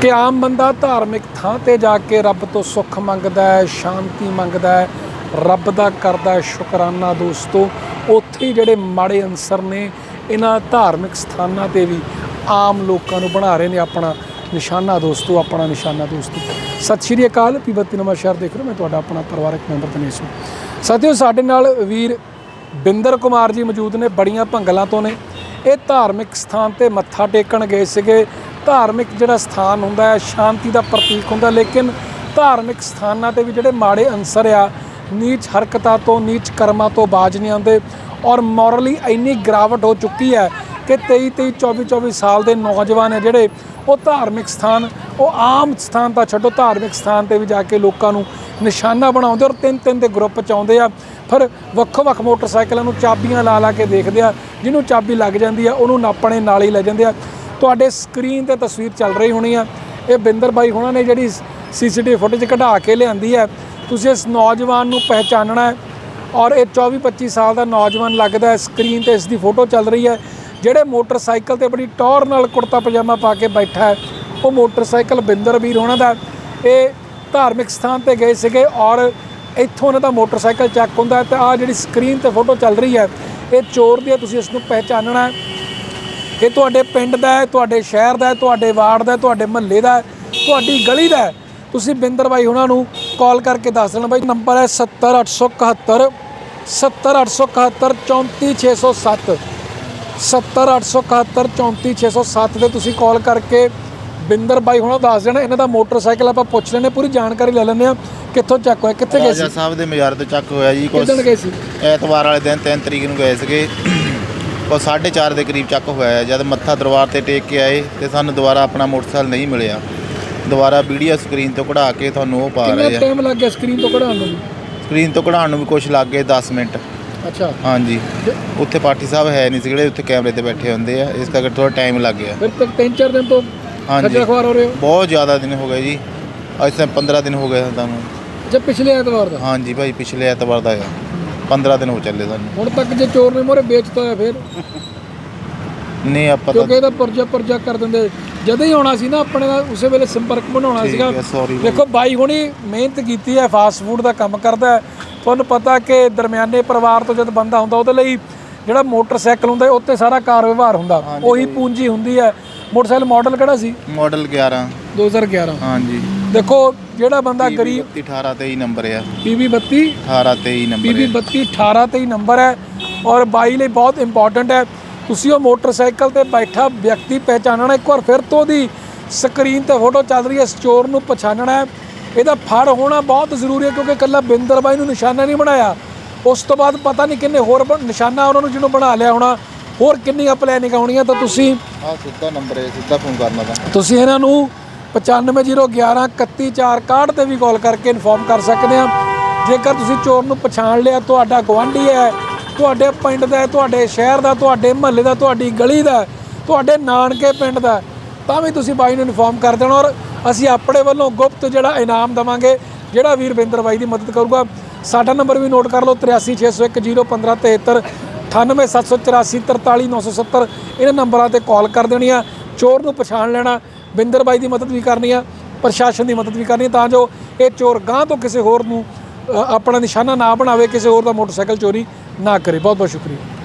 ਕਿ ਆਮ ਬੰਦਾ ਧਾਰਮਿਕ ਥਾਂ ਤੇ ਜਾ ਕੇ ਰੱਬ ਤੋਂ ਸੁੱਖ ਮੰਗਦਾ ਹੈ, ਸ਼ਾਂਤੀ ਮੰਗਦਾ ਹੈ, ਰੱਬ ਦਾ ਕਰਦਾ ਹੈ। ਸ਼ੁਕਰਾਨਾ ਦੋਸਤੋ, ਉੱਥੇ ਹੀ ਜਿਹੜੇ ਮਾੜੇ ਅਨਸਰ ਨੇ, ਇਹਨਾਂ ਧਾਰਮਿਕ ਸਥਾਨਾਂ ਤੇ ਵੀ ਆਮ ਲੋਕਾਂ ਨੂੰ ਬਣਾ ਰਹੇ ਨੇ ਆਪਣਾ ਨਿਸ਼ਾਨਾ ਦੋਸਤੋ, ਆਪਣਾ ਨਿਸ਼ਾਨਾ ਦੋਸਤੋ। ਸਤਿ ਸ਼੍ਰੀ ਅਕਾਲ ਪੀਬਤੀ ਨਵਾਂ ਸ਼ਹਿਰ ਦੇਖ ਰਹੇ ਮੈਂ ਤੁਹਾਡਾ ਆਪਣਾ ਪਰਿਵਾਰਕ ਮੈਂਬਰ ਤਨੇਸ਼ ਹਾਂ ਸਾਥੀਓ, ਸਾਡੇ ਨਾਲ ਵੀਰ ਬਿੰਦਰ ਕੁਮਾਰ ਜੀ ਮੌਜੂਦ ਨੇ, ਬੜੀਆਂ ਭੰਗਲਾਂ ਤੋਂ ਨੇ। ਇਹ ਧਾਰਮਿਕ ਸਥਾਨ ਤੇ ਮੱਥਾ ਟੇਕਣ ਗਏ ਸੀਗੇ। ਧਾਰਮਿਕ ਜਿਹੜਾ ਸਥਾਨ ਹੁੰਦਾ ਹੈ, ਸ਼ਾਂਤੀ ਦਾ ਪ੍ਰਤੀਕ ਹੁੰਦਾ, ਲੇਕਿਨ ਧਾਰਮਿਕ ਸਥਾਨਾਂ ਤੇ ਵੀ ਜਿਹੜੇ ਮਾੜੇ ਅੰਸਰ ਆ, ਨੀਚ ਹਰਕਤਾਂ ਤੋਂ, ਨੀਚ ਕਰਮਾਂ ਤੋਂ ਬਾਜ ਨਹੀਂ ਆਉਂਦੇ ਔਰ ਮੋਰਲੀ ਇੰਨੀ ਗਿਰਾਵਟ ਹੋ ਚੁੱਕੀ ਹੈ ਕਿ 23 23 24 24 ਸਾਲ ਦੇ ਨੌਜਵਾਨ ਹੈ ਜਿਹੜੇ, ਉਹ ਧਾਰਮਿਕ ਸਥਾਨ, ਉਹ ਆਮ ਸਥਾਨ ਤਾਂ ਛੱਡੋ, ਧਾਰਮਿਕ ਸਥਾਨ ਤੇ ਵੀ ਜਾ ਕੇ ਲੋਕਾਂ ਨੂੰ ਨਿਸ਼ਾਨਾ ਬਣਾਉਂਦੇ ਔਰ ਤਿੰਨ ਤਿੰਨ ਦੇ ਗਰੁੱਪ ਚ ਆਉਂਦੇ ਆ। ਫਿਰ ਵੱਖੋ ਵੱਖ ਮੋਟਰਸਾਈਕਲਾਂ ਨੂੰ ਚਾਬੀਆਂ ਲਾ ਲਾ ਕੇ ਦੇਖਦੇ ਆ, ਜਿਹਨੂੰ ਚਾਬੀ ਲੱਗ ਜਾਂਦੀ ਆ, ਉਹਨੂੰ ਨਾਪਣੇ ਨਾਲ ਹੀ ਲੈ ਜਾਂਦੇ ਆ। ਤੁਹਾਡੇ ਸਕਰੀਨ ਤੇ ਤਸਵੀਰ ਚੱਲ ਰਹੀ ਹੋਣੀ ਆ। ਇਹ ਬਿੰਦਰ ਬਾਈ ਹੋਣਾ ਨੇ ਜਿਹੜੀ ਸੀਸੀਟੀਵੀ ਫੁਟੇਜ ਕਢਾ ਕੇ ਲਿਆਂਦੀ ਹੈ। ਤੁਸੀਂ ਇਸ ਨੌਜਵਾਨ ਨੂੰ ਪਹਿਚਾਨਣਾ ਹੈ ਔਰ ਇਹ 24 25 ਸਾਲ ਦਾ ਨੌਜਵਾਨ ਲੱਗਦਾ ਹੈ। ਸਕਰੀਨ ਤੇ ਇਸ ਦੀ ਫੋਟੋ ਚੱਲ ਰਹੀ ਹੈ। ਜਿਹੜੇ ਮੋਟਰਸਾਈਕਲ ਤੇ ਬੜੀ ਟੌਰ ਨਾਲ ਕੁੜਤਾ ਪਜਾਮਾ ਪਾ ਕੇ ਬੈਠਾ ਹੈ, ਉਹ ਮੋਟਰਸਾਈਕਲ ਬਿੰਦਰ ਵੀਰ ਹੋਣਾ ਦਾ ਇਹ ਧਾਰਮਿਕ ਸਥਾਨ ਤੇ ਗਏ ਸੀਗੇ ਔਰ ਇੱਥੋਂ ਉਹਨਾਂ ਦਾ ਮੋਟਰਸਾਈਕਲ ਚੈੱਕ ਹੁੰਦਾ ਹੈ ਤੇ ਆ ਜਿਹੜੀ ਸਕਰੀਨ ਤੇ ਫੋਟੋ ਚੱਲ ਰਹੀ ਹੈ, ਇਹ ਚੋਰ ਦੀ ਹੈ। ਤੁਸੀਂ ਇਸ ਨੂੰ ਪਹਿਚਾਨਣਾ ਹੈ। ਇਹ ਤੁਹਾਡੇ ਪਿੰਡ ਦਾ ਹੈ ਤੁਹਾਡੇ ਸ਼ਹਿਰ ਦਾ ਹੈ ਤੁਹਾਡੇ ਵਾਰਡ ਦਾ ਹੈ ਤੁਹਾਡੇ ਮਹੱਲੇ ਦਾ ਹੈ ਤੁਹਾਡੀ ਗਲੀ ਦਾ ਹੈ। ਤੁਸੀਂ ਬਿੰਦਰ ਬਾਈ ਉਹਨਾਂ ਨੂੰ ਕਾਲ ਕਰਕੇ ਦੱਸ ਦੇਣਾ ਬਾਈ। ਨੰਬਰ ਹੈ 70871 70871 34607 70871 34607 ਤੇ ਤੁਸੀਂ ਕਾਲ ਕਰਕੇ ਬਿੰਦਰ ਬਾਈ ਹੁਣਾਂ ਦੱਸ ਦੇਣਾ। ਇਹਨਾਂ ਦਾ ਮੋਟਰਸਾਈਕਲ ਆਪਾਂ ਪੁੱਛ ਲੈਣੇ ਪੂਰੀ ਜਾਣਕਾਰੀ ਲੈ ਲੈਂਦੇ ਆ ਕਿੱਥੋਂ ਚੱਕ ਹੋਇਆ ਕਿੱਥੇ ਗਏ ਸੀ? ਸਾਹਿਬ ਦੇ ਮਜ਼ਾਰ ਤੋਂ ਚੱਕ ਹੋਇਆ ਜੀ ਸੀ? ਐਤਵਾਰ ਵਾਲੇ ਦਿਨ 3 ਤਰੀਕ ਨੂੰ ਗਏ ਸੀਗੇ। ਉਹ 4:30 ਦੇ ਕਰੀਬ ਚੱਕ ਹੋਇਆ ਹੈ। ਜਦ ਮੱਥਾ ਦਰਬਾਰ ਤੇ ਟੇਕ ਕੇ ਆਏ ਤੇ ਸਾਨੂੰ ਦੁਬਾਰਾ ਆਪਣਾ ਮੋਟਰਸਾਈਕਲ ਨਹੀਂ ਮਿਲਿਆ। ਦੁਬਾਰਾ ਵੀਡੀਓ ਸਕਰੀਨ ਤੋਂ ਕਢਾ ਕੇ ਤੁਹਾਨੂੰ ਉਹ ਪਾ ਕਿੰਨਾ ਰਹੇ ਆ। ਟਾਈਮ ਲੱਗ ਗਿਆ ਸਕਰੀਨ ਤੋਂ ਕਢਾਉਣ ਨੂੰ? ਸਕਰੀਨ ਤੋਂ ਕਢਾਉਣ ਨੂੰ ਵੀ ਕੁਝ ਲੱਗ ਗਏ 10 ਮਿੰਟ। ਅੱਛਾ। ਹਾਂਜੀ। ਉੱਥੇ ਪਾਠੀ ਸਾਹਿਬ ਹੈ ਨਹੀਂ ਸੀ ਜਿਹੜੇ ਉੱਥੇ ਕੈਮਰੇ ਤੇ ਬੈਠੇ ਹੁੰਦੇ ਆ। ਇਸ ਕਰਕੇ ਥੋੜਾ ਟਾਈਮ ਲੱਗ ਗਿਆ। ਫਿਰ ਤੱਕ ਤਿੰਨ ਚਾਰ ਦਿਨ ਤੋਂ ਹਾਂਜੀ। ਖੱਜਲ ਖਵਾਰ ਹੋ ਰਹੇ ਹੋ? ਬਹੁਤ ਜ਼ਿਆਦਾ ਦਿਨ ਹੋ ਗਏ ਜੀ। ਅੱਜ ਤਾਂ 15 ਦਿਨ ਹੋ ਗਏ ਸਾਨੂੰ। ਅੱਛਾ ਪਿਛਲੇ ਐਤਵਾਰ ਦਾ? ਹਾਂਜੀ ਭਾਈ ਪਿਛਲੇ ਐਤਵਾਰ ਦਾ ਆ। 15 ਦਿਨ ਹੋ ਚੱਲੇ ਸਾਨੂੰ। ਹੁਣ ਤੱਕ ਜੇ ਚੋਰ ਨੇ ਮੋਰੇ ਵੇਚਤਾ ਹੋਇਆ ਫਿਰ। ਨਹੀਂ ਆਪਾਂ ਤਾਂ ਕਿਉਂਕਿ ਇਹਦਾ ਪਰਜਾ ਪਰਜਾ ਕਰ ਦਿੰਦੇ। ਜਦੋਂ ਹੀ ਆਉਣਾ ਸੀ ਨਾ ਆਪਣੇ ਦਾ ਉਸੇ ਵੇਲੇ ਸੰਪਰਕ ਬਣਾਉਣਾ ਠੀਕ ਸੀਗਾ। ਹੈ, sorry ਦੇਖੋ ਬਾਈ ਹੁਣੀ ਮਿਹਨਤ ਕੀਤੀ ਹੈ ਫਾਸਟ ਫੂਡ ਦਾ ਕੰਮ ਕਰਦਾ ਹੈ। ਤੁਹਾਨੂੰ ਪਤਾ ਕਿ ਦਰਮਿਆਨੇ ਪਰਿਵਾਰ ਤੋਂ ਜਦ ਬੰਦਾ ਹੁੰਦਾ ਉਹਦੇ ਲਈ ਜਿਹੜਾ ਮੋਟਰਸਾਈਕਲ ਹੁੰਦਾ ਉੱਤੇ ਸਾਰਾ ਕਾਰ ਵਿਵਹਾਰ ਹੁੰਦਾ। ਉਹੀ ਪੂੰਜੀ ਹੁੰਦੀ ਹੈ। ਮੋਟਰਸਾਈਕਲ ਮਾਡਲ ਕਿਹੜਾ ਸੀ? ਮਾਡਲ 11 2011 ਹਾਂਜੀ। ਦੇਖੋ ਜਿਹੜਾ ਬੰਦਾ ਗਰੀਬ 18 23 ਨੰਬਰ ਆ। PB 32 18 23 ਨੰਬਰ PB 32 18 ਤੇ ਹੀ ਨੰਬਰ ਹੈ ਔਰ ਬਾਈ ਲਈ ਬਹੁਤ ਇੰਪੋਰਟੈਂਟ ਹੈ। ਤੁਸੀਂ ਉਹ ਮੋਟਰਸਾਈਕਲ ਤੇ ਬੈਠਾ ਵਿਅਕਤੀ ਪਹਿਚਾਨਣਾ ਇੱਕ ਵਾਰ ਫਿਰ ਤੋਂ ਦੀ ਸਕਰੀਨ ਤੇ ਫੋਟੋ ਚੱਲ ਰਹੀ ਹੈ ਚੋਰ ਨੂੰ ਪਛਾਣਨਾ ਹੈ। ਇਹਦਾ ਫੜ ਹੋਣਾ ਬਹੁਤ ਜ਼ਰੂਰੀ ਹੈ ਕਿਉਂਕਿ ਇਕੱਲਾ ਬਿੰਦਰ ਬਾਈ ਨੂੰ ਨਿਸ਼ਾਨਾ ਨਹੀਂ ਬਣਾਇਆ। ਉਸ ਤੋਂ ਬਾਅਦ ਪਤਾ ਨਹੀਂ ਕਿੰਨੇ ਹੋਰ ਨਿਸ਼ਾਨਾ ਉਹਨਾਂ ਨੂੰ ਜਿਹਨੂੰ ਬਣਾ ਲਿਆ ਹੋਣਾ। ਹੋਰ ਕਿੰਨੀਆਂ ਪਲੈਨਿੰਗ ਆਉਣੀਆਂ ਤਾਂ ਤੁਸੀਂ ਆ ਸਿੱਧਾ ਨੰਬਰ ਹੈ ਸਿੱਧਾ ਫੋਨ ਕਰਨਾ ਤਾਂ। ਤੁਸੀਂ ਇਹਨਾਂ ਨੂੰ 9501 31461 ਤੇ ਵੀ ਕਾਲ ਕਰਕੇ ਇਨਫੋਰਮ ਕਰ ਸਕਦੇ ਆ ਜੇਕਰ ਤੁਸੀਂ ਚੋਰ ਨੂੰ ਪਛਾਣ ਲਿਆ, ਤੁਹਾਡਾ ਗਵਾਂਢੀ ਹੈ, ਤੁਹਾਡੇ ਪਿੰਡ ਦਾ ਤੁਹਾਡੇ ਸ਼ਹਿਰ ਦਾ, ਤੁਹਾਡੇ ਮਹੱਲੇ ਦਾ, ਤੁਹਾਡੀ ਗਲੀ ਦਾ ਤੁਹਾਡੇ ਨਾਨਕੇ ਪਿੰਡ ਦਾ ਤਾਂ ਵੀ ਤੁਸੀਂ ਬਾਈ ਨੂੰ ਇਨਫੋਰਮ ਕਰ ਦੇਣਾ ਔਰ ਅਸੀਂ ਆਪਣੇ ਵੱਲੋਂ ਗੁਪਤ ਜਿਹੜਾ ਇਨਾਮ ਦਵਾਂਗੇ, ਜਿਹੜਾ ਵੀਰਵਿੰਦਰ ਬਾਈ ਦੀ ਮਦਦ ਕਰੂਗਾ। ਸਾਡਾ ਨੰਬਰ ਵੀ ਨੋਟ ਕਰ ਲਓ 8360101573 9874843970 ਇਹਨਾਂ ਨੰਬਰਾਂ ਤੇ ਕਾਲ ਕਰ ਦੇਣੀ ਆ। ਚੋਰ ਨੂੰ ਪਛਾਣ ਲੈਣਾ ਬਿੰਦਰ ਬਾਈ ਦੀ ਮਦਦ ਵੀ ਕਰਨੀ ਆ, ਪ੍ਰਸ਼ਾਸਨ ਦੀ ਮਦਦ ਵੀ ਕਰਨੀ ਆ, ਤਾਂ ਜੋ ਇਹ ਚੋਰ ਗਾਂ ਤੋਂ ਕਿਸੇ ਹੋਰ ਨੂੰ ਆਪਣਾ ਨਿਸ਼ਾਨਾ ਨਾ ਬਣਾਵੇ, ਕਿਸੇ ਹੋਰ ਦਾ ਮੋਟਰਸਾਈਕਲ ਚੋਰੀ ਨਾ ਕਰੇ। ਬਹੁਤ ਬਹੁਤ ਸ਼ੁਕਰੀਆ।